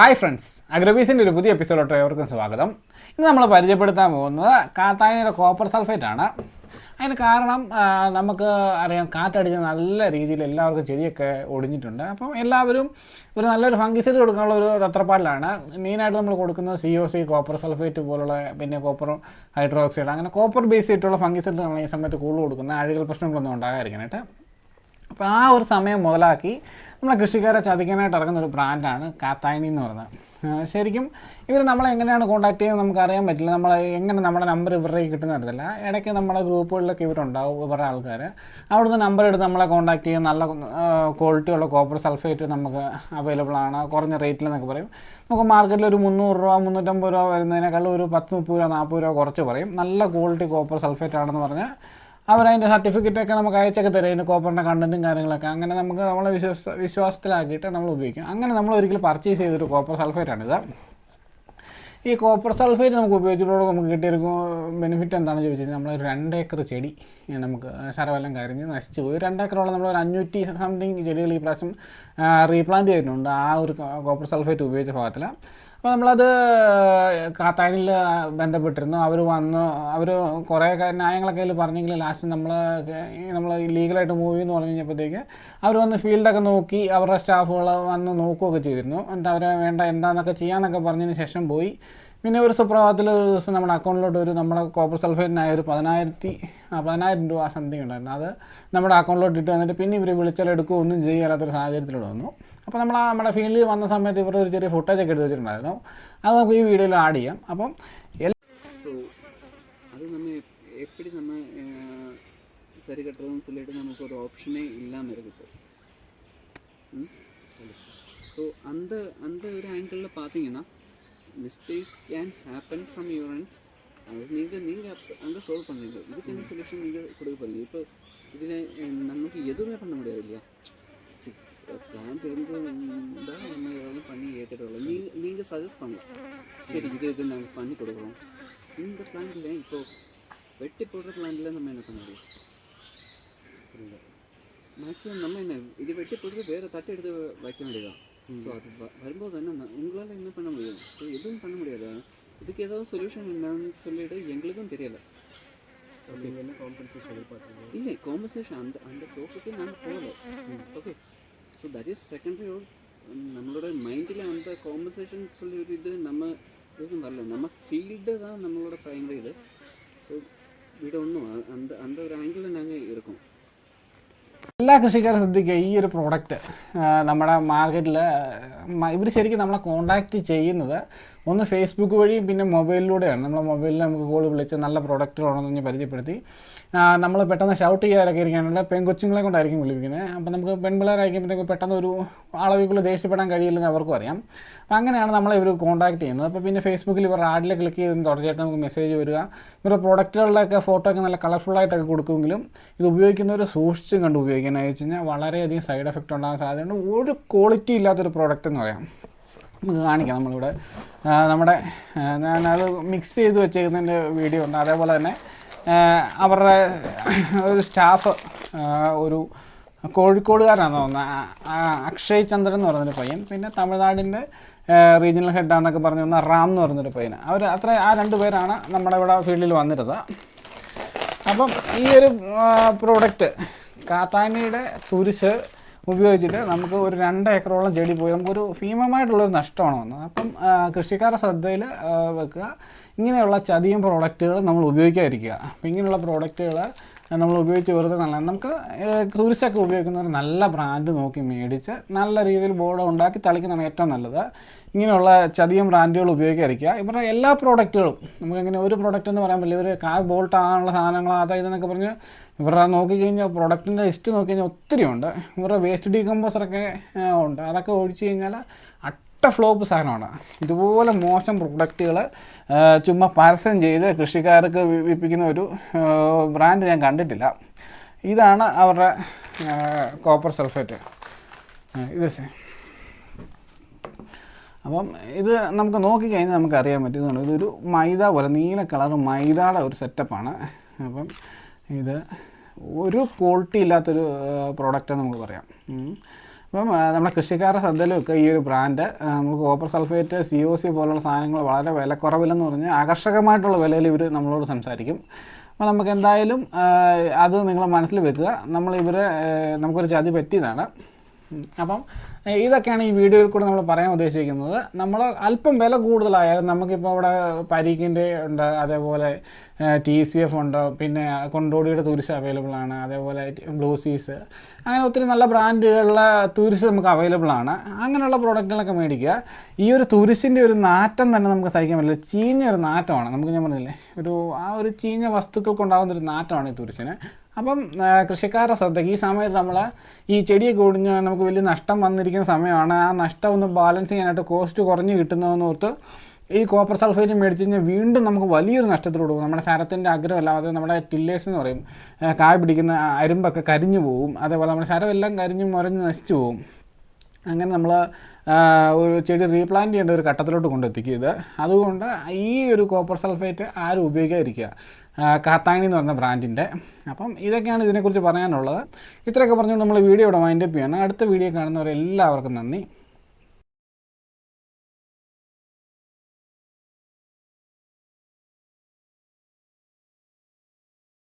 Hi friends അഗ്രബീസിന്റെ ഒരു പുതിയ എപ്പിസോഡോട്ട് ഏവർക്കും സ്വാഗതം. ഇന്ന് നമ്മൾ പരിചയപ്പെടുത്താൻ പോകുന്നത് കാത്തായനയുടെ കോപ്പർ സൾഫേറ്റ് ആണ്. അതിന് കാരണം നമുക്ക് അറിയാം കാറ്റടിച്ച് നല്ല രീതിയിൽ എല്ലാവർക്കും ചെടിയൊക്കെ ഒടിഞ്ഞിട്ടുണ്ട്. അപ്പം എല്ലാവരും ഒരു നല്ലൊരു ഫംഗിസൈഡ് കൊടുക്കാനുള്ള ഒരു തത്രപ്പാടിലാണ്. മെയിനായിട്ട് നമ്മൾ കൊടുക്കുന്നത് C O C copper sulphate പോലുള്ള പിന്നെ കോപ്പർ ഹൈഡ്രോക്സൈഡ് അങ്ങനെ കോപ്പർ ബേസ് ചെയ്തിട്ടുള്ള നമ്മൾ ഈ സമയത്ത് കൂടുതൽ കൊടുക്കുന്നത്. അഴുകൽ പ്രശ്നങ്ങളൊന്നും ഉണ്ടാകാതിരിക്കാനായിട്ട്. അപ്പോൾ ആ ഒരു സമയം മുതലാക്കി നമ്മളെ കൃഷിക്കാരെ ചതിക്കാനായിട്ട് ഇറങ്ങുന്ന ഒരു ബ്രാൻഡാണ് കാത്തായണി എന്ന് പറയുന്നത്. ശരിക്കും ഇവർ നമ്മളെ എങ്ങനെയാണ് കോൺടാക്ട് ചെയ്യുന്നത് നമുക്ക് അറിയാൻ പറ്റില്ല. നമ്മൾ എങ്ങനെ നമ്മുടെ നമ്പർ ഇവരുടെ കിട്ടുന്ന അറിയത്തില്ല. ഇടയ്ക്ക് നമ്മുടെ ഗ്രൂപ്പുകളിലൊക്കെ ഇവരുണ്ടാവും ഇവരുടെ ആൾക്കാർ അവിടുന്ന് നമ്പർ എടുത്ത് നമ്മളെ കോൺടാക്ട് ചെയ്യും നല്ല ക്വാളിറ്റി ഉള്ള കോപ്പർ സൾഫേറ്റ് നമുക്ക് അവൈലബിൾ ആണ്. കുറഞ്ഞ റേറ്റിൽ എന്നൊക്കെ പറയും. നമുക്ക് മാർക്കറ്റിൽ ഒരു മുന്നൂറ് രൂപ മുന്നൂറ്റമ്പത് രൂപ വരുന്നതിനേക്കാൾ ഒരു പത്ത് മുപ്പത് രൂപ നാൽപ്പത് രൂപ കുറച്ച് പറയും. നല്ല ക്വാളിറ്റി കോപ്പർ സൾഫേറ്റ് ആണെന്ന് പറഞ്ഞാൽ അവരതിന്റെ സർട്ടിഫിക്കറ്റൊക്കെ നമുക്ക് അയച്ചൊക്കെ തരും. അതിന്റെ കോപ്പറിന്റെ കണ്ടന്റും കാര്യങ്ങളൊക്കെ. അങ്ങനെ നമുക്ക് നമ്മളെ വിശ്വാസ വിശ്വാസത്തിലാക്കിയിട്ട് നമ്മൾ ഉപയോഗിക്കും. അങ്ങനെ നമ്മൾ ഒരിക്കലും പർച്ചേസ് ചെയ്തൊരു കോപ്പർ സൾഫേറ്റാണിത് ഈ കോപ്പർ സൾഫേറ്റ് നമുക്ക് ഉപയോഗിച്ചിട്ടുള്ള നമുക്ക് കിട്ടിയൊരു ബെനിഫിറ്റ് എന്താണെന്ന് ചോദിച്ചു കഴിഞ്ഞാൽ നമ്മൾ ഒരു രണ്ട് ഏക്കർ ചെടി നമുക്ക് ശരവെല്ലാം കരിഞ്ഞ് നശിച്ചു പോയി. രണ്ട് ഏക്കറോളം നമ്മൾ ഒരു അഞ്ഞൂറ്റി സംതിങ് ചെടികൾ ഈ പ്രാവശ്യം റീപ്ലാന്റ് ചെയ്തിട്ടുണ്ട്. ആ ഒരു കോപ്പർ സൾഫേറ്റ് ഉപയോഗിച്ച ഭാഗത്തിൽ അപ്പോൾ നമ്മളത് കാത്താനിൽ ബന്ധപ്പെട്ടിരുന്നു. അവർ വന്ന് അവർ കുറേ ന്യായങ്ങളൊക്കെ അതിൽ പറഞ്ഞെങ്കിൽ ലാസ്റ്റ് നമ്മൾ നമ്മൾ ലീഗലായിട്ട് മൂവ് എന്ന് പറഞ്ഞു കഴിഞ്ഞപ്പോഴത്തേക്ക് അവർ വന്ന് ഫീൽഡൊക്കെ നോക്കി അവരുടെ സ്റ്റാഫുകൾ വന്ന് നോക്കുകയൊക്കെ ചെയ്തിരുന്നു. എന്നിട്ട് അവരെ വേണ്ട എന്താണെന്നൊക്കെ ചെയ്യാമെന്നൊക്കെ പറഞ്ഞതിന് ശേഷം പോയി. പിന്നെ ഒരു സുപ്രഭാതത്തിൽ ഒരു ദിവസം നമ്മുടെ അക്കൗണ്ടിലോട്ട് ഒരു നമ്മുടെ കോപ്പർ സൾഫേറ്റിനായ ഒരു പതിനായിരത്തി ആ പതിനായിരം രൂപ സംതിങ് ഉണ്ടായിരുന്നു അത് നമ്മുടെ അക്കൗണ്ടിലോട്ട് ഇട്ട് വന്നിട്ട് പിന്നെ ഇവർ വിളിച്ചാൽ എടുക്കുകയോ ഒന്നും ചെയ്യാത്തൊരു സാഹചര്യത്തിലൂടെ വന്നു അപ്പോൾ നമ്മൾ ആ നമ്മുടെ ഫീൽഡിൽ വന്ന സമയത്ത് ഇവർ ഒരു ചെറിയ ഫുട്ടേജ് ഒക്കെ എടുത്ത് വെച്ചിട്ടുണ്ടായിരുന്നു അത് നമുക്ക് ഈ വീഡിയോയിൽ ആഡ് ചെയ്യാം അപ്പം എൽ ஸோ அது நம்ம எப்- எப்படி நம்ம அஹ், சரி கட்டுறதுன்னு சொல்லிட்டு நமக்கு ஒரு ஆப்ஷனே இல்லாமல் இருக்கு இப்போ ஸோ அந்த அந்த ஒரு ஆங்கிளில் பார்த்தீங்கன்னா mistakes can happen from your and அது நீங்கள் நீங்கள் அப்போ அங்கே சால்வ் பண்ணுறீங்க இதுக்கு என்ன சொல்யூஷன் நீங்கள் கொடுக்க போகிறீங்க இப்போ இதில் நமக்கு எதுவுமே பண்ண முடியாது இல்லையா? பிளான் இருந்தால் நம்ம ஏதாவது பண்ணி ஏற்றுட்டு வரலாம் நீங்கள் நீங்கள் சஜஸ்ட் பண்ணலாம் சரி இது இது நாங்கள் பண்ணி கொடுக்குறோம். இந்த பிளான்ல இப்போ வெட்டி போடுற பிளான்ல நம்ம என்ன பண்ண முடியும்? புரியல மேக்ஸிமம் நம்ம என்ன இது வெட்டி போட்டு வேறு தட்டு எடுத்து வைக்க வேண்டியதான் ஸோ அது வரும்போது என்ன உங்களால் என்ன பண்ண முடியும்? ஸோ எதுவும் பண்ண முடியாது? இதுக்கு ஏதாவது சொல்யூஷன் என்னன்னு சொல்லிட்டு எங்களுக்கும் தெரியல. என்ன காம்பன்சேஷன் எதிர்பார்க்குறீங்க இல்லை காம்பன்சேஷன் அந்த அந்த ப்ரோசஸே நாங்கள் போகல. Okay so that is secondary நம்மளோட மைண்டில் அந்த காம்பன்சேஷன் சொல்லி ஒரு இது நம்ம எதுவும் வரல. நம்ம ஃபீல்டு தான் நம்மளோட ப்ரைமரி இது. ஸோ வீடு ஒன்றும் அந்த அந்த ஒரு ஆங்கிளில் நாங்கள் இருக்கோம். എല്ലാ കൃഷിക്കാരും ശ്രദ്ധിക്കുക ഈ ഒരു പ്രോഡക്റ്റ് നമ്മുടെ മാർക്കറ്റിൽ ഇവർ ശരിക്കും നമ്മളെ കോണ്ടാക്റ്റ് ചെയ്യുന്നത് ഒന്ന് ഫേസ്ബുക്ക് വഴിയും പിന്നെ മൊബൈലിലൂടെയാണ്. നമ്മളെ മൊബൈലിൽ നമുക്ക് കോൾ വിളിച്ച് നല്ല പ്രോഡക്റ്റുകളാണെന്ന് പറഞ്ഞ് പരിചയപ്പെടുത്തി. നമ്മൾ പെട്ടെന്ന് ഷൗട്ട് ചെയ്യാനൊക്കെ ഇരിക്കാനുള്ള പെൺകൊച്ചുങ്ങളെ കൊണ്ടായിരിക്കും വിളിപ്പിക്കുന്നത്. അപ്പോൾ നമുക്ക് പെൺപിള്ളേരായിരിക്കുമ്പോഴത്തേക്ക് പെട്ടെന്ന് ഒരു അളവിക്കുള്ള ദേഷ്യപ്പെടാൻ കഴിയില്ലെന്ന് അവർക്കും അറിയാം. അപ്പോൾ അങ്ങനെയാണ് നമ്മളെ ഇവർ കോൺടാക്ട് ചെയ്യുന്നത്. അപ്പോൾ പിന്നെ ഫേസ്ബുക്കിൽ ഇവർ ആഡിൽ ക്ലിക്ക് ചെയ്ത് തുടർച്ചയായിട്ട് നമുക്ക് മെസ്സേജ് വരിക. ഇവരുടെ പ്രോഡക്റ്റുകളുടെയൊക്കെ ഫോട്ടോ ഒക്കെ നല്ല കളർഫുള്ളായിട്ടൊക്കെ കൊടുക്കുമെങ്കിലും ഇത് ഉപയോഗിക്കുന്നവർ സൂക്ഷിച്ചും കണ്ട് ഉപയോഗിക്കാനായി വെച്ച് കഴിഞ്ഞാൽ വളരെയധികം സൈഡ് എഫക്റ്റ് ഉണ്ടാകാൻ സാധ്യതയുണ്ട്. ഒരു ക്വാളിറ്റി ഇല്ലാത്തൊരു പ്രോഡക്റ്റ് എന്ന് പറയാം. നമുക്ക് കാണിക്കാം നമ്മളിവിടെ. നമ്മുടെ ഞാനത് മിക്സ് ചെയ്ത് വെച്ചേക്കുന്നതിന്റെ വീഡിയോ ഉണ്ട്. അതേപോലെ തന്നെ അവരുടെ ഒരു സ്റ്റാഫ് ഒരു കോഴിക്കോടുകാരനാണ് തോന്നുന്നത് അക്ഷയ് ചന്ദ്രൻ എന്ന് പറഞ്ഞൊരു പയ്യൻ. പിന്നെ തമിഴ്നാടിന്റെ റീജിയണൽ ഹെഡാന്നൊക്കെ പറഞ്ഞു വന്ന റാം എന്ന് പറഞ്ഞൊരു പയ്യൻ. അവർ അത്ര ആ രണ്ട് പേരാണ് നമ്മുടെ ഇവിടെ ഫീൽഡിൽ വന്നിരുന്നത്. അപ്പം ഈ ഒരു പ്രോഡക്റ്റ് കാത്താനിയുടെ തുരിശ് ഉപയോഗിച്ചിട്ട് നമുക്ക് ഒരു രണ്ട് ഏക്കറോളം ചെടി പോയി. നമുക്കൊരു ഭീമമായിട്ടുള്ളൊരു നഷ്ടമാണ് വന്നത്. അപ്പം കൃഷിക്കാരുടെ ശ്രദ്ധയിൽ വെക്കുക. ഇങ്ങനെയുള്ള ചതിയും പ്രോഡക്റ്റുകൾ നമ്മൾ ഉപയോഗിക്കാതിരിക്കുക. അപ്പം ഇങ്ങനെയുള്ള പ്രോഡക്റ്റുകൾ നമ്മൾ ഉപയോഗിച്ച് വെറുതെ നല്ല നമുക്ക് ടൂറിസ്റ്റൊക്കെ ഉപയോഗിക്കുന്ന ഉപയോഗിക്കുന്നവർ നല്ല ബ്രാൻഡ് നോക്കി മേടിച്ച് നല്ല രീതിയിൽ ബോർഡ് ഉണ്ടാക്കി തളിക്കുന്നതാണ് ഏറ്റവും നല്ലത്. ഇങ്ങനെയുള്ള ചതിയും ബ്രാൻഡുകൾ ഉപയോഗിക്കാതിരിക്കുക. ഇവരുടെ എല്ലാ പ്രോഡക്റ്റുകളും നമുക്കിങ്ങനെ ഒരു പ്രോഡക്റ്റ് എന്ന് പറയാൻ പറ്റില്ല. ഇവർ കാർ ബോൾട്ട് ആകാനുള്ള സാധനങ്ങൾ അതായത് എന്നൊക്കെ പറഞ്ഞ് ഇവരുടെ നോക്കിക്കഴിഞ്ഞാൽ പ്രോഡക്റ്റിന്റെ ലിസ്റ്റ് നോക്കി കഴിഞ്ഞാൽ ഒത്തിരി ഉണ്ട്. ഇവരുടെ വേസ്റ്റ് ഡീകമ്പോസറൊക്കെ ഉണ്ട്. അതൊക്കെ ഒഴിച്ച് കഴിഞ്ഞാൽ അട്ട ഫ്ലോപ്പ് സാധനമാണ്. ഇതുപോലെ മോശം പ്രൊഡക്റ്റുകൾ ചുമ്മാ പരസ്യം ചെയ്ത് കൃഷിക്കാർക്ക് വിൽപ്പിക്കുന്ന ഒരു ബ്രാൻഡ് ഞാൻ കണ്ടിട്ടില്ല. ഇതാണ് അവരുടെ കോപ്പർ സൾഫേറ്റ്. ഇത് അപ്പം ഇത് നമുക്ക് നോക്കിക്കഴിഞ്ഞാൽ നമുക്ക് അറിയാൻ പറ്റും ഇതാണ് ഇതൊരു മൈദ പോലെ നീല കളർ മൈദയുടെ ഒരു സെറ്റപ്പാണ്. അപ്പം ഇത് ഒരു ക്വാളിറ്റി ഇല്ലാത്തൊരു പ്രോഡക്റ്റ് നമുക്ക് പറയാം. അപ്പം നമ്മുടെ കൃഷിക്കാരുടെ ശ്രദ്ധയിലൊക്കെ ഈ ഒരു ബ്രാൻഡ് നമുക്ക് copper sulphate C O C പോലുള്ള സാധനങ്ങൾ വളരെ വിലക്കുറവിലെന്ന് പറഞ്ഞ് ആകർഷകമായിട്ടുള്ള വിലയിൽ ഇവർ നമ്മളോട് സംസാരിക്കും അപ്പോൾ നമുക്ക് എന്തായാലും അത് നിങ്ങൾ മനസ്സിൽ വെക്കുക നമ്മൾ ഇവരെ നമുക്കൊരു ചതി പറ്റിയതാണ്. അപ്പം ഇതൊക്കെയാണ് ഈ വീഡിയോയിൽ കൂടെ നമ്മൾ പറയാൻ ഉദ്ദേശിക്കുന്നത്. നമ്മൾ അല്പം വില കൂടുതലായാലും നമുക്കിപ്പോൾ ഇവിടെ പരീക്കിന്റെ ഉണ്ട് അതേപോലെ ടി സി എഫ് ഉണ്ട് പിന്നെ കൊണ്ടോടിയുടെ തുരിശ് അവൈലബിൾ ആണ് അതേപോലെ ബ്ലൂ സീസ് അങ്ങനെ ഒത്തിരി നല്ല ബ്രാൻഡുകളിലെ തുരിശ് നമുക്ക് അവൈലബിൾ ആണ്. അങ്ങനെയുള്ള പ്രോഡക്റ്റുകളൊക്കെ മേടിക്കുക. ഈ ഒരു തുരിശിന്റെ ഒരു നാറ്റം തന്നെ നമുക്ക് സഹിക്കാൻ പറ്റില്ല. ചീഞ്ഞ ഒരു നാറ്റമാണ്. നമുക്ക് ഞാൻ പറഞ്ഞില്ലേ ഒരു ആ ഒരു ചീഞ്ഞ വസ്തുക്കൾക്കുണ്ടാകുന്ന ഒരു നാറ്റമാണ് ഈ തുരിശിന് അപ്പം കൃഷിക്കാരുടെ ശ്രദ്ധയ്ക്ക് ഈ സമയത്ത് നമ്മൾ ഈ ചെടിയൊക്കെ ഒടിഞ്ഞ് നമുക്ക് വലിയ നഷ്ടം വന്നിരിക്കുന്ന സമയമാണ്. ആ നഷ്ടം ഒന്ന് ബാലൻസ് ചെയ്യാനായിട്ട് കോസ്റ്റ് കുറഞ്ഞ് കിട്ടുന്നതെന്ന് ഓർത്ത് ഈ കോപ്പർ സൾഫേറ്റ് മേടിച്ച് കഴിഞ്ഞാൽ വീണ്ടും നമുക്ക് വലിയൊരു നഷ്ടത്തിലൂടെ പോകും. നമ്മുടെ ശരത്തിന്റെ അഗ്രഹമല്ല അത് നമ്മുടെ ടില്ലേഴ്സ് എന്ന് പറയും കായ പിടിക്കുന്ന അരുമ്പൊക്കെ കരിഞ്ഞു പോകും അതേപോലെ നമ്മുടെ ശരമെല്ലാം കരിഞ്ഞ് മുരഞ്ഞ് നശിച്ചു പോകും അങ്ങനെ നമ്മൾ ഒരു ചെടി റീപ്ലാന്റ് ചെയ്യേണ്ട ഒരു ഘട്ടത്തിലോട്ട് കൊണ്ടെത്തിക്കുക ഇത്. അതുകൊണ്ട് ഈ ഒരു കോപ്പർ സൾഫേറ്റ് ആരും ഉപയോഗിക്കാതിരിക്കുക. കാത്താണി എന്ന് പറഞ്ഞ ബ്രാൻഡിന്റെ. അപ്പം ഇതൊക്കെയാണ് ഇതിനെക്കുറിച്ച് പറയാനുള്ളത്. ഇത്രയൊക്കെ പറഞ്ഞുകൊണ്ട് നമ്മൾ വീഡിയോ ഇവിടെ വൈൻഡപ്പ് ചെയ്യണം. അടുത്ത വീഡിയോ കാണുന്നവരെല്ലാവർക്കും നന്ദി.